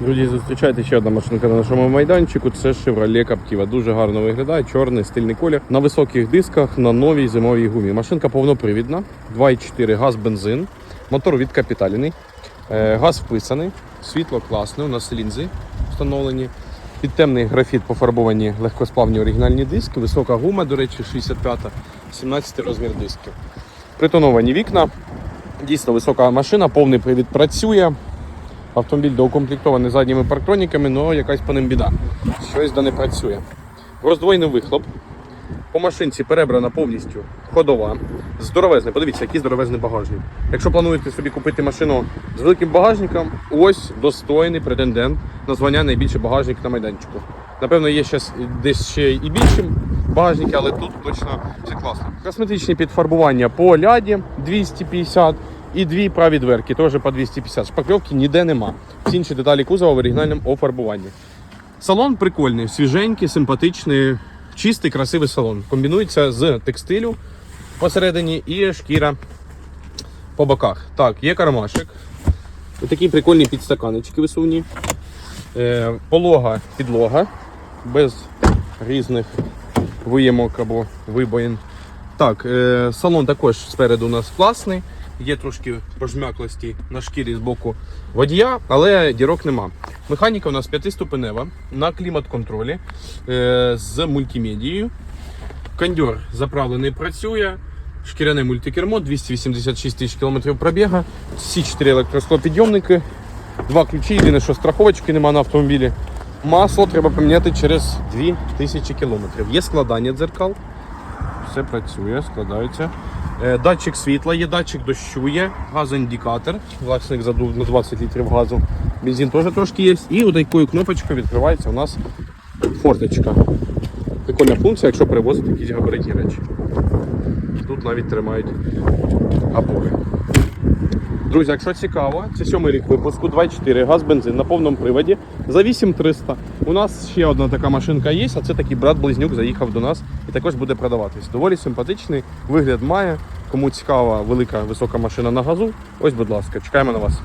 Друзі, зустрічайте ще одна машинка на нашому майданчику. Це Chevrolet Captiva. Дуже гарно виглядає, чорний стильний колір. На високих дисках, на новій зимовій гумі. Машинка повнопривідна, 2,4 газ, бензин, мотор відкапіталений, е, газ вписаний, світло класне, у нас лінзи встановлені. Під темний графіт пофарбовані легкосплавні оригінальні диски, висока гума, до речі, 65-та, 17 розмір дисків. Притоновані вікна. Дійсно висока машина, повний привід працює. Автомобіль доукомплектований задніми парктроніками, але якась по ним біда. Щось да не працює. Роздвоєний вихлоп. По машинці перебрана повністю ходова. Здоровезний. Подивіться, який здоровезний багажник. Якщо плануєте собі купити машину з великим багажником, ось достойний претендент на звання найбільший багажник на майданчику. Напевно, є ще десь ще і більші багажники, але тут точно все класно. Косметичні підфарбування по ляді 250 і дві праві дверки, теж по 250. Шпакльовки ніде нема. Всі інші деталі кузова в оригінальному офарбуванні. Салон прикольний, свіженький, симпатичний, чистий, красивий салон. Комбінується з текстилю посередині і шкіра по боках. Так, є кармашик. Ось такі прикольні підстаканечки висувні. Е, полога підлога без різних виємок або вибоїн. Так, е, салон також спереду у нас класний. Є трошки пожмяклості на шкірі з боку водія, але дірок нема. Механіка у нас п'ятиступенева на клімат-контролі е, з мультимедією. Кондьор заправлений працює. Шкіряне мультикермо, 286 тисяч кілометрів пробіга, всі чотири електросклопідйомники, два ключі, єдине, що страховочки нема на автомобілі. Масло треба поміняти через 2000 кілометрів. Є складання дзеркал, все працює, складаються. Е, Датчик світла є, датчик дощу є, газоіндикатор. Власник задув на 20 літрів газу. Бензин теж трошки є. І отакою кнопочкою відкривається у нас форточка. Прикольна функція, якщо перевозити якісь габаритні речі. Тут навіть тримають опори. Друзі, якщо цікаво, це сьомий рік випуску, 2.4 газ, бензин на повному приводі за 8300. У нас ще одна така машинка є, а це такий брат-близнюк заїхав до нас і також буде продаватись. Доволі симпатичний, вигляд має. Кому цікава велика висока машина на газу, ось, будь ласка, чекаємо на вас.